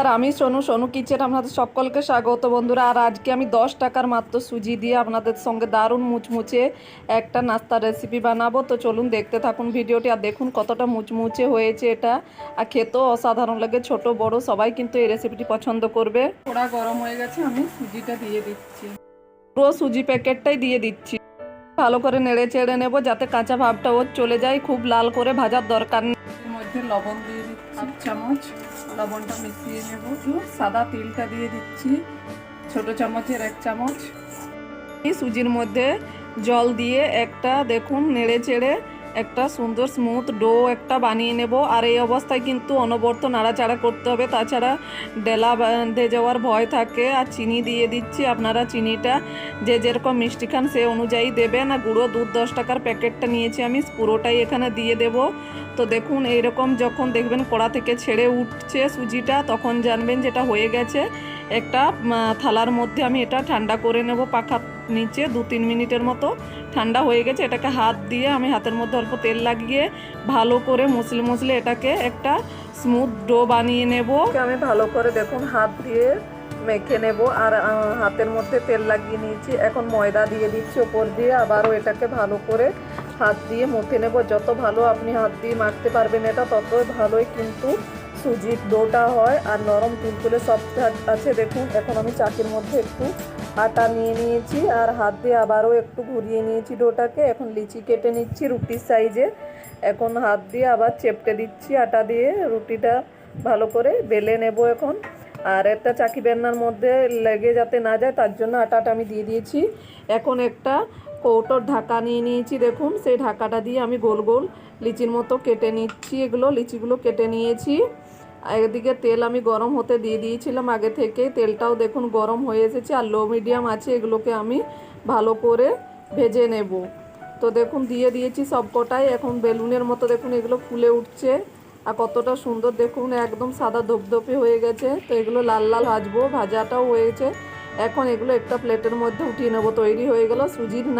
আর আমি সোনু সোনু কিচেন আপনাদের সকলকে স্বাগত বন্ধুরা। আর আজকে আমি দশ টাকার মাত্র সুজি দিয়ে আপনাদের সঙ্গে দারুণ মুচমুচে একটা নাস্তার রেসিপি বানাবো। তো চলুন দেখতে থাকুন ভিডিওটি আর দেখুন কতটা মুচমুচে হয়েছে এটা। আর খেতেও অসাধারণ লাগে ছোট বড় সবাই কিন্তু এই রেসিপিটি পছন্দ করবে। ওরা গরম হয়ে গেছে আমি সুজিটা দিয়ে দিচ্ছি। পুরো সুজি প্যাকেটটাই দিয়ে দিচ্ছি। ভালো করে নেড়ে চেড়ে নেব যাতে কাঁচা ভাবটা ওর চলে যায়। খুব লাল করে ভাজার দরকার নেই। মধ্যে লবণ দিয়ে দিচ্ছি চামচ। লবণটা মিশিয়ে নেব। সাদা তিলটা দিয়ে দিচ্ছি। ছোট চামচের এক চামচ। সুজির মধ্যে জল দিয়ে একটা দেখুন নেড়ে চেড়ে একটা সুন্দর স্মুথ ডো একটা বানিয়ে নেব। আর এই অবস্থায় কিন্তু অনবর্ত নাড়াচাড়া করতে হবে। তাছাড়া ডেলা বেঁধে যাওয়ার ভয় থাকে। আর চিনি দিয়ে দিচ্ছি আপনারা চিনিটা। যে যেরকম মিষ্টি খান সে অনুযায়ী দেবেন। আর গুঁড়ো দুধ দশ টাকার প্যাকেটটা নিয়েছি আমি। পুরোটাই এখানে দিয়ে দেব। তো দেখুন, এইরকম যখন দেখবেন কড়া থেকে ছেড়ে উঠছে সুজিটা, তখন জানবেন যেটা হয়ে গেছে। একটা থালার মধ্যে আমি এটা ঠান্ডা করে নেব। পাখার নিচে দু তিন মিনিটের মতো ঠান্ডা হয়ে গেছে। এটাকে হাত দিয়ে আমি হাতের মধ্যে অল্প তেল লাগিয়ে ভালো করে মুসলে মুসলে এটাকে একটা স্মুথ ডো বানিয়ে নেব। আমি ভালো করে দেখুন হাত দিয়ে মেখে নেব আর হাতের মধ্যে তেল লাগিয়ে নিয়েছি। এখন ময়দা দিয়ে দিচ্ছি ওপর দিয়ে। আবারও এটাকে ভালো করে হাত দিয়ে মুথে নেব। যত ভালো আপনি হাত দিয়ে মাখতে পারবেন এটা, ততই ভালোই কিন্তু সুজির ডোটা হয় আর নরম তুলতুলে সব আছে, দেখুন। এখন আমি চাকির মধ্যে একটু আটা নিয়ে নিয়েছি আর হাত দিয়ে আবারও একটু ঘুরিয়ে নিয়েছি ডোটাকে। এখন লিচি কেটে নিচ্ছি রুটির সাইজে। এখন হাত দিয়ে আবার চেপটে দিচ্ছি আটা দিয়ে। রুটিটা ভালো করে বেলে নেব এখন। আর একটা চাকি বেলনার মধ্যে লেগে যাতে না যায়, তার জন্য আটাটা আমি দিয়ে দিয়েছি। এখন একটা কৌটোর ঢাকা নিয়ে নিয়েছি, দেখুন। সেই ঢাকাটা দিয়ে আমি গোল গোল লিচির মতো কেটে নিচ্ছি এগুলো। লিচিগুলো কেটে নিয়েছি। এদিকে তেল আমি গরম হতে দিয়ে দিয়েছিলাম আগে থেকে। তেলটাও দেখুন গরম হয়ে এসেছে আর লো মিডিয়াম আছে, এগুলোকে আমি ভালো করে ভেজে নেব। তো দেখুন দিয়ে দিয়েছি সব কটাই, এখন বেলুনের মতো দেখুন এগুলো ফুলে উঠছে। আর কতটা সুন্দর দেখুন, একদম সাদা ধপধপে হয়ে গেছে। তো এগুলো লাল লাল ভাজবো, ভাজাটাও হয়েছে। এখন এগুলো একটা প্লেটের মধ্যে উঠিয়ে নেব, তৈরি হয়ে গেল সুজির না